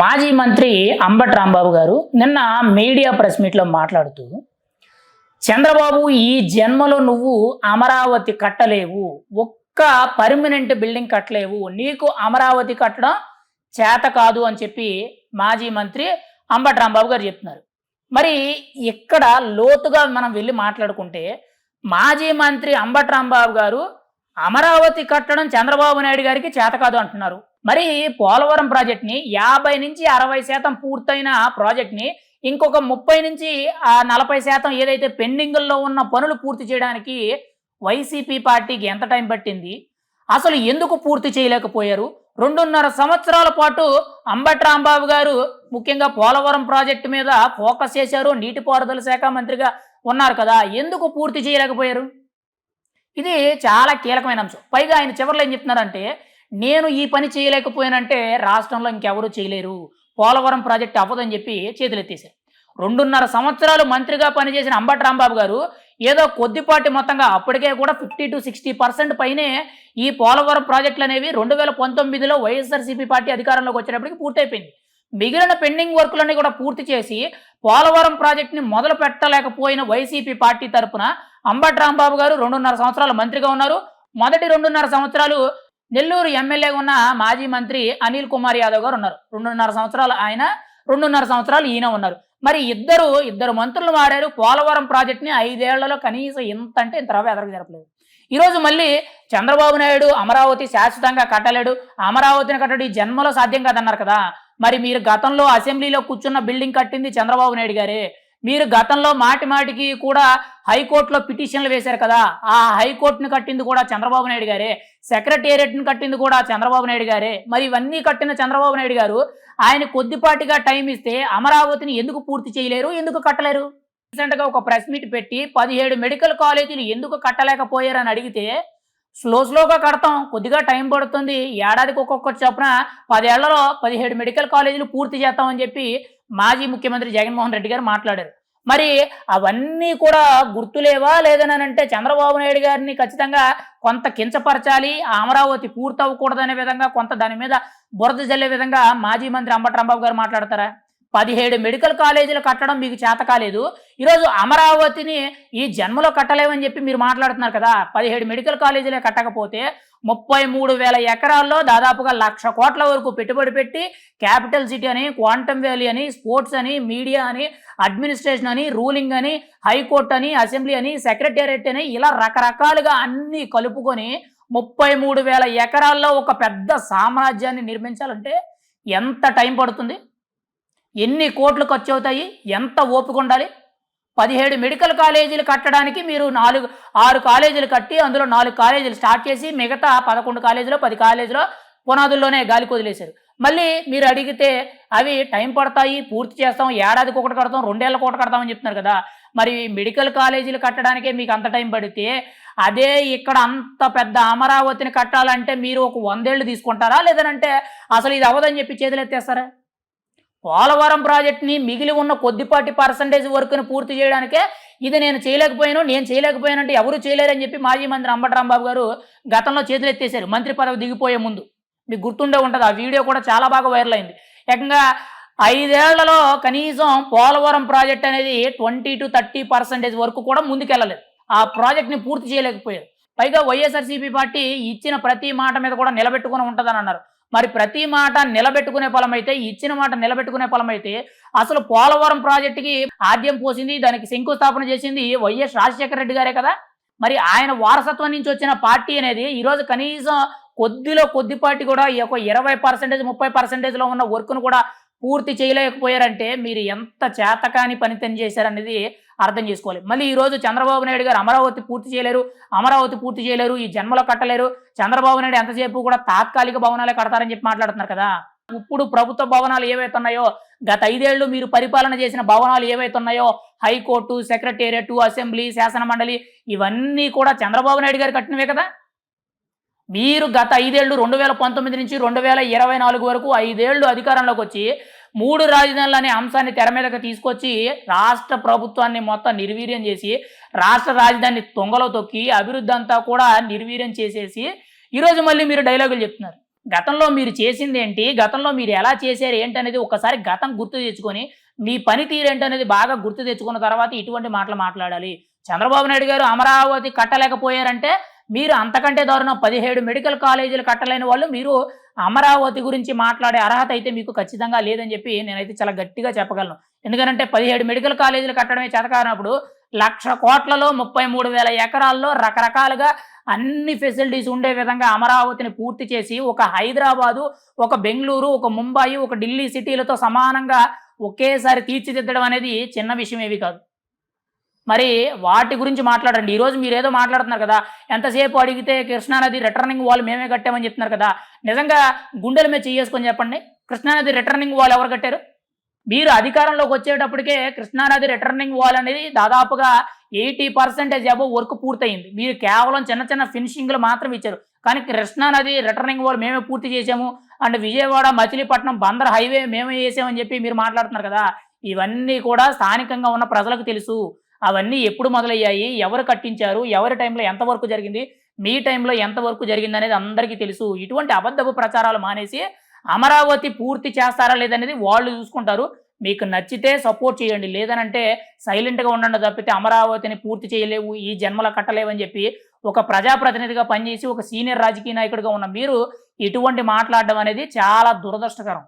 మాజీ మంత్రి అంబట్ రాంబాబు గారు నిన్న మీడియా ప్రెస్ మీట్లో మాట్లాడుతూ చంద్రబాబు ఈ జన్మలో నువ్వు అమరావతి కట్టలేవు. ఒక్క పర్మనెంట్ బిల్డింగ్ కట్టలేవు. నీకు అమరావతి కట్టడం చేత కాదు అని చెప్పి మాజీ మంత్రి అంబట్ రాంబాబు గారు చెప్తున్నారు. మరి ఇక్కడ లోతుగా మనం వెళ్ళి మాట్లాడుకుంటే మాజీ మంత్రి అంబట్ రాంబాబు గారు అమరావతి కట్టడం చంద్రబాబు నాయుడు గారికి చేత కాదు అంటున్నారు. మరి పోలవరం ప్రాజెక్ట్ని యాభై నుంచి అరవై శాతం పూర్తయిన ప్రాజెక్ట్ని ఇంకొక ముప్పై నుంచి నలభై శాతం ఏదైతే పెండింగుల్లో ఉన్న పనులు పూర్తి చేయడానికి వైసీపీ పార్టీకి ఎంత టైం పట్టింది? అసలు ఎందుకు పూర్తి చేయలేకపోయారు? రెండున్నర సంవత్సరాల పాటు అంబటి రాంబాబు గారు ముఖ్యంగా పోలవరం ప్రాజెక్టు మీద ఫోకస్ చేశారు. నీటిపారుదల శాఖ మంత్రిగా ఉన్నారు కదా ఎందుకు పూర్తి చేయలేకపోయారు? ఇది చాలా కీలకమైన అంశం. పైగా ఆయన చివరిలో ఏం చెప్తున్నారంటే నేను ఈ పని చేయలేకపోయానంటే రాష్ట్రంలో ఇంకెవరూ చేయలేరు. పోలవరం ప్రాజెక్ట్ అవ్వదని చెప్పి చేతులెత్తేశారు రెండున్నర సంవత్సరాలు మంత్రిగా పనిచేసిన అంబటి రాంబాబు గారు ఏదో కొద్దిపాటి మొత్తంగా అప్పటికే కూడా ఫిఫ్టీ టు సిక్స్టీ పర్సెంట్ పైనే ఈ పోలవరం ప్రాజెక్టులు అనేవి రెండు వేల పంతొమ్మిదిలో వైఎస్ఆర్సీపీ పార్టీ అధికారంలోకి వచ్చేటప్పటికి పూర్తయిపోయింది. మిగిలిన పెండింగ్ వర్కులన్నీ కూడా పూర్తి చేసి పోలవరం ప్రాజెక్టుని మొదలు పెట్టలేకపోయిన వైసీపీ పార్టీ తరపున అంబటి రాంబాబు గారు రెండున్నర సంవత్సరాలు మంత్రిగా ఉన్నారు. మొదటి రెండున్నర సంవత్సరాలు నెల్లూరు ఎమ్మెల్యేగా ఉన్న మాజీ మంత్రి అనిల్ కుమార్ యాదవ్ గారు ఉన్నారు. రెండున్నర సంవత్సరాలు ఆయన రెండున్నర సంవత్సరాలు ఈయన ఉన్నారు. మరి ఇద్దరు ఇద్దరు మంత్రులు మారారు పోలవరం ప్రాజెక్ట్ని ఐదేళ్ళలో కనీసం ఇంత అంటే ఇంత రవ్వ ఎదరకు జరపలేదు. ఈరోజు మళ్ళీ చంద్రబాబు నాయుడు అమరావతి శాశ్వతంగా కట్టలేడు. అమరావతిని కట్టడం జన్మలో సాధ్యం కాదన్నారు కదా. మరి మీరు గతంలో అసెంబ్లీలో కూర్చున్న బిల్డింగ్ కట్టింది చంద్రబాబు నాయుడు గారే. మీరు గతంలో మాటి మాటికి కూడా హైకోర్టులో పిటిషన్లు వేశారు కదా ఆ హైకోర్టుని కట్టింది కూడా చంద్రబాబు నాయుడు గారే సెక్రటేరియట్ని కట్టింది కూడా చంద్రబాబు నాయుడు గారే. మరి ఇవన్నీ కట్టిన చంద్రబాబు నాయుడు గారు ఆయన కొద్దిపాటిగా టైం ఇస్తే అమరావతిని ఎందుకు పూర్తి చేయలేరు ఎందుకు కట్టలేరు? రీసెంట్గా ఒక ప్రెస్ మీట్ పెట్టి పదిహేడు మెడికల్ కాలేజీలు ఎందుకు కట్టలేకపోయారని అడిగితే స్లో స్లోగా కడతాం కొద్దిగా టైం పడుతుంది. ఏడాదికి ఒక్కొక్కటి చొప్పున పదేళ్ళలో పదిహేడు మెడికల్ కాలేజీలు పూర్తి చేస్తామని చెప్పి మాజీ ముఖ్యమంత్రి జగన్మోహన్ రెడ్డి గారు మాట్లాడారు. మరి అవన్నీ కూడా గుర్తులేవా లేదనంటే చంద్రబాబు నాయుడు గారిని ఖచ్చితంగా కొంత కించపరచాలి అమరావతి పూర్తి అవ్వకూడదనే విధంగా కొంత దాని మీద బురద జల్లే విధంగా మాజీ మంత్రి అంబటి రాంబాబు గారు మాట్లాడతారా? పదిహేడు మెడికల్ కాలేజీలు కట్టడం మీకు చేత కాలేదు. ఈరోజు అమరావతిని ఈ జన్మలో కట్టలేమని చెప్పి మీరు మాట్లాడుతున్నారు కదా. పదిహేడు మెడికల్ కాలేజీలే కట్టకపోతే ముప్పై మూడు వేల ఎకరాల్లో దాదాపుగా లక్ష కోట్ల వరకు పెట్టుబడి పెట్టి క్యాపిటల్ సిటీ అని క్వాంటమ్ వ్యాలీ అని స్పోర్ట్స్ అని మీడియా అని అడ్మినిస్ట్రేషన్ అని రూలింగ్ అని హైకోర్టు అని అసెంబ్లీ అని సెక్రటేరియట్ అని ఇలా రకరకాలుగా అన్ని కలుపుకొని ముప్పై మూడు వేల ఎకరాల్లో ఒక పెద్ద సామ్రాజ్యాన్ని నిర్మించాలంటే ఎంత టైం పడుతుంది? ఎన్ని కోట్లు ఖర్చు అవుతాయి ఎంత ఓపిక ఉండాలి? పదిహేడు మెడికల్ కాలేజీలు కట్టడానికి మీరు నాలుగు ఆరు కాలేజీలు కట్టి అందులో నాలుగు కాలేజీలు స్టార్ట్ చేసి మిగతా పదకొండు కాలేజీలో పది కాలేజీలో పునాదుల్లోనే గాలి వదిలేశారు మళ్ళీ మీరు అడిగితే అవి టైం పడతాయి పూర్తి చేస్తాం ఏడాదికి ఒకటి కడతాం రెండేళ్ళకి ఒకటి కడతామని చెప్తున్నారు కదా. మరి మెడికల్ కాలేజీలు కట్టడానికే మీకు అంత టైం పడితే అదే ఇక్కడ అంత పెద్ద అమరావతిని కట్టాలంటే మీరు ఒక వందేళ్ళు తీసుకుంటారా? లేదనంటే అసలు ఇది అవ్వదని చెప్పి చేతులు ఎత్తేస్తారా? పోలవరం ప్రాజెక్ట్ని మిగిలి ఉన్న కొద్దిపాటి పర్సంటేజ్ వర్క్ని పూర్తి చేయడానికే ఇది నేను చేయలేకపోయాను నేను చేయలేకపోయానంటే ఎవరు చేయలేరని చెప్పి మాజీ మంత్రి అంబటరాంబాబు గారు గతంలో చేతులు ఎత్తేశారు. మంత్రి పదవి దిగిపోయే ముందు. మీకు గుర్తుండే ఉంటుంది ఆ వీడియో కూడా చాలా బాగా వైరల్ అయింది. ఏకంగా ఐదేళ్ళలో కనీసం పోలవరం ప్రాజెక్ట్ అనేది ట్వంటీ టు థర్టీ పర్సెంటేజ్ వరకు కూడా ముందుకెళ్ళలేదు. ఆ ప్రాజెక్ట్ని పూర్తి చేయలేకపోయారు. పైగా వైఎస్ఆర్సీపీ పార్టీ ఇచ్చిన ప్రతి మాట మీద కూడా నిలబెట్టుకుని ఉంటుందని అన్నారు మరి ప్రతి మాట నిలబెట్టుకునే ఫలమైతే ఇచ్చిన మాట నిలబెట్టుకునే ఫలమైతే అసలు పోలవరం ప్రాజెక్టుకి ఆద్యం పోసింది దానికి శంకుస్థాపన చేసింది వైఎస్ రాజశేఖర రెడ్డి గారే కదా? మరి ఆయన వారసత్వం నుంచి వచ్చిన పార్టీ అనేది ఈరోజు కనీసం కొద్దిలో కొద్దిపాటి కూడా ఈ యొక్క ఇరవై పర్సెంటేజ్ ముప్పై పర్సెంటేజ్లో ఉన్న వర్క్ను కూడా పూర్తి చేయలేకపోయారంటే మీరు ఎంత చేతకాని పనితని చేశారనేది అర్థం చేసుకోవాలి. మళ్ళీ ఈరోజు చంద్రబాబు నాయుడు గారు అమరావతి పూర్తి చేయలేరు అమరావతి పూర్తి చేయలేరు ఈ జన్మలో కట్టలేరు. చంద్రబాబు నాయుడు ఎంతసేపు కూడా తాత్కాలిక భవనాలే కడతారని చెప్పి మాట్లాడుతున్నారు కదా. ఇప్పుడు ప్రభుత్వ భవనాలు ఏవైతున్నాయో గత ఐదేళ్ళు మీరు పరిపాలన చేసిన భవనాలు ఏవైతున్నాయో హైకోర్టు సెక్రటేరియట్ అసెంబ్లీ శాసన మండలి ఇవన్నీ కూడా చంద్రబాబు నాయుడు గారు కట్టినవే కదా. మీరు గత ఐదేళ్ళు రెండు వేల పంతొమ్మిది నుంచి రెండు వేల ఇరవై నాలుగు వరకు ఐదేళ్ళు అధికారంలోకి వచ్చి మూడు రాజధానులు అనే అంశాన్ని తెర మీదకి తీసుకొచ్చి రాష్ట్ర ప్రభుత్వాన్ని మొత్తం నిర్వీర్యం చేసి రాష్ట్ర రాజధానిని తొంగలో తొక్కి అభివృద్ధి అంతా కూడా నిర్వీర్యం చేసేసి ఈరోజు మళ్ళీ మీరు డైలాగులు చెప్తున్నారు. గతంలో మీరు చేసింది ఏంటి? గతంలో మీరు ఎలా చేశారు ఏంటి అనేది ఒకసారి గతం గుర్తు తెచ్చుకొని మీ పనితీరు ఏంటనేది అనేది బాగా గుర్తు తెచ్చుకున్న తర్వాత ఇటువంటి మాటలు మాట్లాడాలి. చంద్రబాబు నాయుడు గారు అమరావతి కట్టలేకపోయారంటే మీరు అంతకంటే దారుణం. పదిహేడు మెడికల్ కాలేజీలు కట్టలేని వాళ్ళు మీరు అమరావతి గురించి మాట్లాడే అర్హత అయితే మీకు ఖచ్చితంగా లేదని చెప్పి నేనైతే చాలా గట్టిగా చెప్పగలను. ఎందుకంటే పదిహేడు మెడికల్ కాలేజీలు కట్టడమే చేతకానప్పుడు లక్ష కోట్లలో ముప్పై మూడు వేల ఎకరాల్లో రకరకాలుగా అన్ని ఫెసిలిటీస్ ఉండే విధంగా అమరావతిని పూర్తి చేసి ఒక హైదరాబాదు ఒక బెంగళూరు ఒక ముంబాయి ఒక ఢిల్లీ సిటీలతో సమానంగా ఒకేసారి తీర్చిదిద్దడం అనేది చిన్న విషయం ఏవి కాదు. మరి వాటి గురించి మాట్లాడండి. ఈరోజు మీరు ఏదో మాట్లాడుతున్నారు కదా ఎంతసేపు అడిగితే కృష్ణానది రిటర్నింగ్ వాల్ మేమే కట్టామని చెప్తున్నారు కదా నిజంగా గుండెల మీద చేసుకొని చెప్పండి. కృష్ణానది రిటర్నింగ్ వాల్ ఎవరు కట్టారు? మీరు అధికారంలోకి వచ్చేటప్పటికే కృష్ణానది రిటర్నింగ్ వాల్ అనేది దాదాపుగా ఎయిటీ పర్సెంటేజ్ అబో వర్క్ పూర్తయింది. మీరు కేవలం చిన్న చిన్న ఫినిషింగ్లు మాత్రం ఇచ్చారు. కానీ కృష్ణానది రిటర్నింగ్ వాల్ మేమే పూర్తి చేసాము అండ్ విజయవాడ మచిలీపట్నం బందర్ హైవే మేమే చేసామని చెప్పి మీరు మాట్లాడుతున్నారు కదా ఇవన్నీ కూడా స్థానికంగా ఉన్న ప్రజలకు తెలుసు. అవన్నీ ఎప్పుడు మొదలయ్యాయి? ఎవరు కట్టించారు? ఎవరి టైంలో ఎంతవరకు జరిగింది? మీ టైంలో ఎంతవరకు జరిగింది అనేది అందరికీ తెలుసు. ఇటువంటి అబద్ధపు ప్రచారాలు మానేసి అమరావతి పూర్తి చేస్తారా లేదనేది వాళ్ళు చూసుకుంటారు. మీకు నచ్చితే సపోర్ట్ చేయండి. లేదనంటే సైలెంట్గా ఉండండి తప్పితే అమరావతిని పూర్తి చేయలేవు ఈ జన్మల కట్టలేవని చెప్పి ఒక ప్రజాప్రతినిధిగా పనిచేసి ఒక సీనియర్ రాజకీయ నాయకుడిగా ఉన్న మీరు ఇటువంటి మాట్లాడడం అనేది చాలా దురదృష్టకరం.